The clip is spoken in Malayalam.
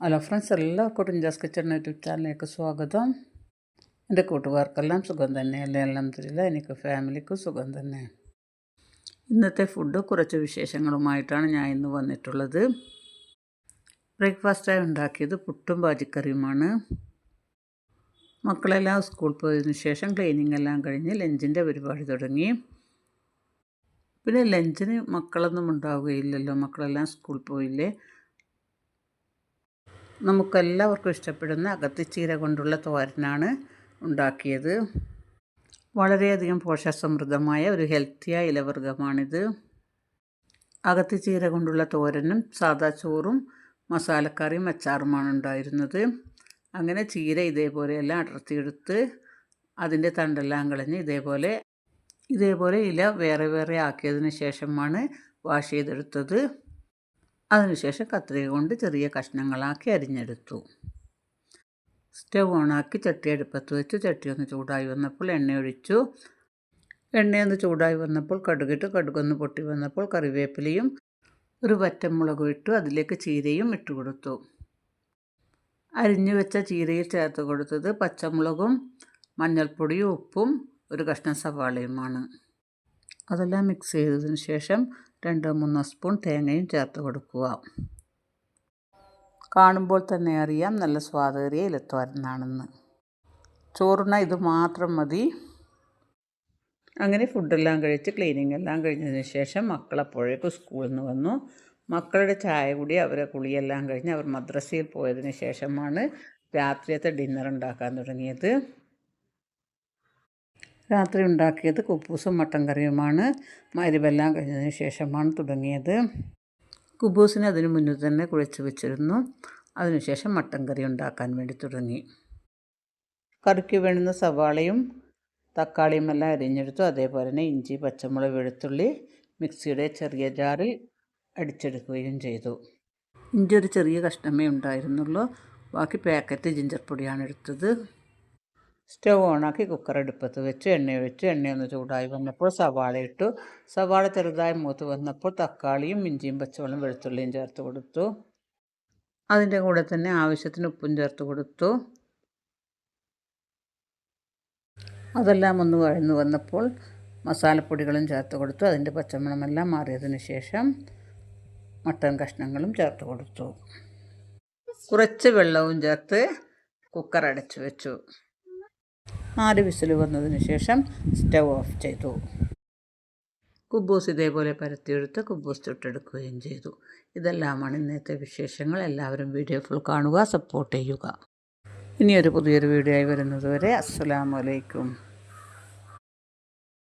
ഹലോ ഫ്രണ്ട്സ് എല്ലാവർക്കും റിഞ്ചാസ് കിച്ചൺ യൂട്യൂബ് ചാനലിലേക്ക് സ്വാഗതം. എന്റെ കൂട്ടുകാർക്കെല്ലാം സുഖം തന്നെയല്ലേ എല്ലാം തരില്ല എനിക്ക് ഫാമിലിക്കും സുഖം തന്നെ. ഇന്നത്തെ ഫുഡ് കുറച്ച് വിശേഷങ്ങളുമായിട്ടാണ് ഞാൻ ഇന്ന് വന്നിട്ടുള്ളത്. ബ്രേക്ക്ഫാസ്റ്റായി ഉണ്ടാക്കിയത് പുട്ടും പാചിക്കറിയുമാണ് മക്കളെല്ലാം സ്കൂൾ പോയതിനു ശേഷം ക്ലീനിങ് എല്ലാം കഴിഞ്ഞ് ലഞ്ചിന്റെ പരിപാടി തുടങ്ങി. പിന്നെ ലഞ്ചിന് മക്കളൊന്നും ഉണ്ടാവുകയില്ലല്ലോ. മക്കളെല്ലാം സ്കൂൾ പോയില്ലേ? നമുക്കെല്ലാവർക്കും ഇഷ്ടപ്പെടുന്ന അകത്തിച്ചീര കൊണ്ടുള്ള തോരനാണ് ഉണ്ടാക്കിയത്. വളരെയധികം പോഷകസമൃദ്ധമായ ഒരു ഹെൽത്തിയായ ഇലവർഗമാണിത് അകത്തിച്ചീര കൊണ്ടുള്ള തോരനും സാദാ ചോറും മസാലക്കറിയും അച്ചാറുമാണ് ഉണ്ടായിരുന്നത്. അങ്ങനെ ചീര ഇതേപോലെയെല്ലാം അടർത്തിയെടുത്ത് അതിന്റെ തണ്ടെല്ലാം കളഞ്ഞ് ഇതേപോലെ ഇതേപോലെ ഇല വേറെ വേറെ ആക്കിയതിന് ശേഷമാണ് വാഷ് ചെയ്തെടുത്തത്. അതിനുശേഷം കത്രിക കൊണ്ട് ചെറിയ കഷ്ണങ്ങളാക്കി അരിഞ്ഞെടുത്തു. സ്റ്റവ് ഓണാക്കി ചട്ടി അടുപ്പത്ത് വെച്ച്. ചട്ടി ഒന്ന് ചൂടായി വന്നപ്പോൾ എണ്ണ ഒഴിച്ചു. എണ്ണയൊന്ന് ചൂടായി വന്നപ്പോൾ കടുകിട്ട്. കടുകൊന്ന് പൊട്ടി വന്നപ്പോൾ കറിവേപ്പിലയും ഒരു വറ്റമുളകും ഇട്ടു. അതിലേക്ക് ചീരയും ഇട്ട് കൊടുത്തു. അരിഞ്ഞു വെച്ച ചീരയിൽ ചേർത്ത് കൊടുത്തത് പച്ചമുളകും മഞ്ഞൾപ്പൊടിയും ഉപ്പും ഒരു കഷ്ണം സവാളയുമാണ്. അതെല്ലാം മിക്സ് ചെയ്തതിന് ശേഷം രണ്ടോ മൂന്നോ സ്പൂൺ തേങ്ങയും ചേർത്ത് കൊടുക്കുക. കാണുമ്പോൾ തന്നെ അറിയാം നല്ല സ്വാദേറിയ ഇലത്തോരനാണെന്ന് ചോറിന ഇത് മാത്രം മതി. അങ്ങനെ ഫുഡെല്ലാം കഴിച്ച് ക്ലീനിങ് എല്ലാം കഴിഞ്ഞതിന് ശേഷം മക്കളപ്പോഴേക്കും സ്കൂളിൽ നിന്ന് വന്നു. മക്കളുടെ ചായ കൂടി അവരെ കുളിയെല്ലാം കഴിഞ്ഞ് അവർ മദ്രസയിൽ പോയതിന് ശേഷമാണ് രാത്രിയത്തെ ഡിന്നർ ഉണ്ടാക്കാൻ തുടങ്ങിയത്. രാത്രി ഉണ്ടാക്കിയത് കുബൂസും മട്ടൻ കറിയുമാണ്. മരുവെല്ലാം കഴിഞ്ഞതിന് ശേഷമാണ് തുടങ്ങിയത്. കുബൂസിനെ അതിന് മുന്നിൽ തന്നെ കുഴച്ച് വെച്ചിരുന്നു. അതിനുശേഷം മട്ടൻ കറി ഉണ്ടാക്കാൻ വേണ്ടി തുടങ്ങി. കറിക്ക് വേണ്ടുന്ന സവാളയും തക്കാളിയും എല്ലാം അരിഞ്ഞെടുത്തു. അതേപോലെ തന്നെ ഇഞ്ചി പച്ചമുളക് വെളുത്തുള്ളി മിക്സിയുടെ ചെറിയ ജാറിൽ അടിച്ചെടുക്കുകയും ചെയ്തു. ഇഞ്ചി ഒരു ചെറിയ കഷ്ണമേ ഉണ്ടായിരുന്നുള്ളൂ. ബാക്കി പാക്കറ്റ് ജിഞ്ചർ പൊടിയാണ് എടുത്തത്. സ്റ്റവ് ഓണാക്കി കുക്കർ അടുപ്പത്ത് വെച്ച് എണ്ണ ഒഴിച്ച് എണ്ണയൊന്ന് ചൂടായി വന്നപ്പോൾ സവാള ഇട്ടു. സവാള ചെറുതായി മൂത്ത് വന്നപ്പോൾ തക്കാളിയും ഇഞ്ചിയും പച്ചവെള്ളം വെളുത്തുള്ളിയും ചേർത്ത് കൊടുത്തു. അതിന്റെ കൂടെ തന്നെ ആവശ്യത്തിന് ഉപ്പും ചേർത്ത് കൊടുത്തു. അതെല്ലാം ഒന്ന് വഴന്നു വന്നപ്പോൾ മസാലപ്പൊടികളും ചേർത്ത് കൊടുത്തു. അതിന്റെ പച്ചമണമെല്ലാം മാറിയതിന് ശേഷം മട്ടൻ കഷ്ണങ്ങളും ചേർത്ത് കൊടുത്തു. കുറച്ച് വെള്ളവും ചേർത്ത് കുക്കർ അടച്ചു വെച്ചു. നാല് വിസിൽ വന്നതിന് ശേഷം സ്റ്റവ് ഓഫ് ചെയ്തു. കുബൂസ് ഇതേപോലെ പരത്തിയെടുത്ത് കുബൂസ് ചുട്ടെടുക്കുകയും ചെയ്തു. ഇതെല്ലാമാണ് ഇന്നത്തെ വിശേഷങ്ങൾ. എല്ലാവരും വീഡിയോ ഫുൾ കാണുക സപ്പോർട്ട് ചെയ്യുക. ഇനിയൊരു പുതിയൊരു വീഡിയോ ആയി വരുന്നത് വരെ അസ്സാമലൈക്കും